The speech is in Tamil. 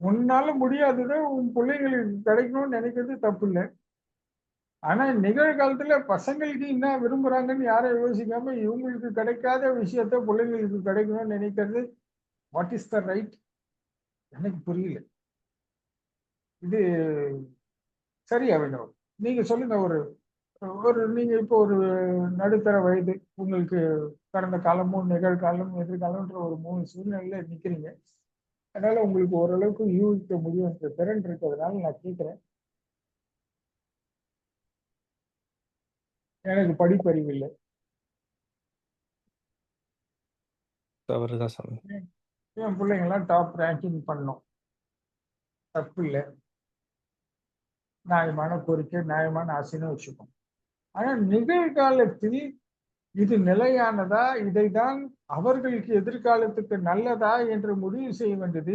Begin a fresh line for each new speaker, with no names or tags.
உன்னால முடியாததை உன் பிள்ளைங்களுக்கு கிடைக்கணும்னு நினைக்கிறது தப்பு இல்லை ஆனா நிகழ்காலத்துல பசங்களுக்கு என்ன விரும்புறாங்கன்னு யாரும் யோசிக்காம இவங்களுக்கு கிடைக்காத விஷயத்த பிள்ளைங்களுக்கு கிடைக்கணும்னு நினைக்கிறது வாட் இஸ் த ரைட் எனக்கு புரியல. இது சரியா வேணும் நீங்க சொல்லுங்க ஒரு ஒரு நீங்க இப்போ ஒரு நடுத்தர வயது உங்களுக்கு கடந்த காலமும் நிகழ்காலம் எதிர்காலம்ன்ற ஒரு மூணு சூழ்நிலையில நிக்கிறீங்க. அதனால உங்களுக்கு ஓரளவுக்கு யூகிக்க முடியும். என்ற திறன் இருக்கிறதுனால நான் கேட்கிறேன் எனக்கு படிப்பறிவு இல்லை.
தவறுதான் சாமி
என் பிள்ளைங்கெல்லாம் டாப் ரேங்கிங் பண்ணோம். தப்பு இல்லை. நியாயமான கோரிக்கை நியாயமான ஆசைன்னு வச்சுப்போம். ஆனா நிகழ்காலத்தில் இது நிலையானதா? இதைதான் அவர்களுக்கு எதிர்காலத்துக்கு நல்லதா? என்று முடிவு செய்ய வேண்டியது.